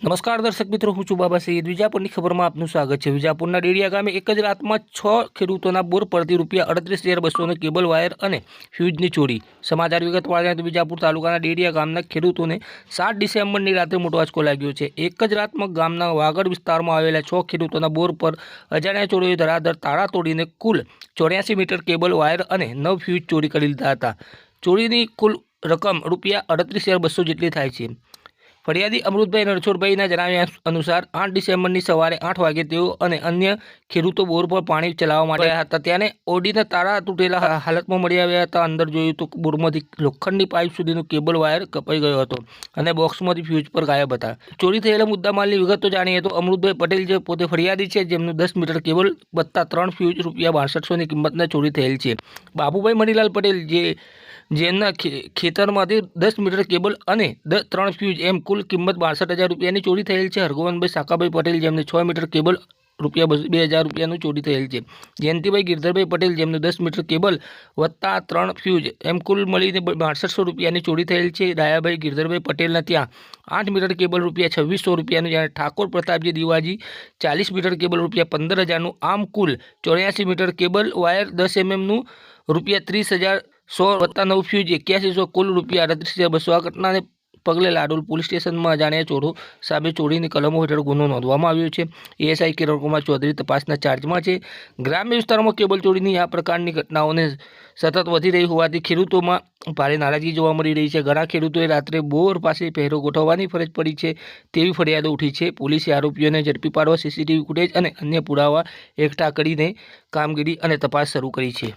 નમસ્કાર દર્શક મિત્રો, હું છું બાબા સૈયદ વિજાપુરની ખબરમાં આપનું સ્વાગત છે. વિજાપુરના ડેડિયા ગામે એક જ રાતમાં છ ખેડૂતોના બોર પરથી રૂપિયા અડત્રીસ હજાર બસોનો કેબલ, વાયર અને ફ્યુઝની ચોરી. સમાચાર વિગત વાળ્યા તો વિજાપુર તાલુકાના ડેડિયા ગામના ખેડૂતોને સાત ડિસેમ્બરની રાત્રે મોટો આંચકો લાગ્યો છે. એક જ રાતમાં ગામના વાગડ વિસ્તારમાં આવેલા છ ખેડૂતોના બોર પર અજાણ્યા ચોરોએ ધરાધર તાળા તોડીને કુલ ચોર્યાસી મીટર કેબલ, વાયર અને નવ ફ્યુઝ ચોરી કરી લીધા હતા. ચોરીની કુલ રકમ રૂપિયા અડત્રીસ હજાર બસો જેટલી થાય છે. ફરિયાદી અમૃતભાઈ રણછોડભાઈના જણાવ્યા અનુસાર આઠ ડિસેમ્બરની સવારે આઠ વાગે તેઓ અને અન્ય ખેડૂતો બોર પર પાણી ચલાવવા માટે આવ્યા હતા. ત્યારે ઓડીના તારા તૂટેલા હાલતમાં મળી આવ્યા હતા. અંદર જોયું તો બોરમાંથી લોખંડની પાઇપ સુધીનો કેબલ વાયર કપાઈ ગયો હતો અને બોક્સમાંથી ફ્યુઝ પર ગાયબ હતા. ચોરી થયેલા મુદ્દામાલની વિગતો જાણીએ તો અમૃતભાઈ પટેલ જે પોતે ફરિયાદી છે જેમનું દસ મીટર કેબલ વત્તા ત્રણ ફ્યુઝ રૂપિયા બાસઠસોની કિંમતના ચોરી થયેલ છે. બાબુભાઈ મણીલાલ પટેલ જે જેમના ખેતરમાંથી દસ મીટર કેબલ અને ત્રણ ફ્યુઝ એમ કુલ કિંમત બાસઠ હજાર રૂપિયાની ચોરી થયેલ છે. હરગોવનભાઈ સાકાભાઈ પટેલ, જેમને છ મીટર કેબલ રૂપિયા બે હજાર રૂપિયાનું ચોરી થયેલ છે. જયંતિભાઈ ગિરધરભાઈ પટેલ, જેમનું દસ મીટર કેબલ વત્તા ત્રણ ફ્યુઝ, એમ કુલ મળીને બાસઠસો રૂપિયાની ચોરી થયેલ છે. ડાયાભાઈ ગિરધરભાઈ પટેલના ત્યાં આઠ મીટર કેબલ રૂપિયા છવ્વીસો રૂપિયાનું, જ્યારે ઠાકોર પ્રતાપજી દિવાજી ચાલીસ મીટર કેબલ રૂપિયા પંદર હજારનું, આમ કુલ ચોર્યાસી મીટર કેબલ વાયર દસ એમએમનું રૂપિયા ત્રીસ હજાર સો વત્તા નવ ફ્યુઝ, એક્યાસીસો કુલ રૂપિયા અડત્રીસ હજાર બસો આ ઘટનાને પગલે લાડોલ પોલીસ સ્ટેશનમાં અજાણ્યા ચોરો સામે ચોરીની કલમો હેઠળ ગુનો નોંધવામાં આવ્યો છે. એએસઆઈ કિરણકુમાર ચૌધરી તપાસના ચાર્જમાં છે. ગ્રામ્ય વિસ્તારોમાં કેબલ ચોરીની આ પ્રકારની ઘટનાઓને સતત વધી રહી હોવાથી ખેડૂતોમાં ભારે નારાજગી જોવા મળી રહી છે. ઘણા ખેડૂતોએ રાત્રે બોર પાસે પહેરો ગોઠવવાની ફરજ પડી છે તેવી ફરિયાદો ઉઠી છે. પોલીસે આરોપીઓને ઝડપી પાડવા સીસીટીવી ફૂટેજ અને અન્ય પુરાવા એકઠા કરીને કામગીરી અને તપાસ શરૂ કરી છે.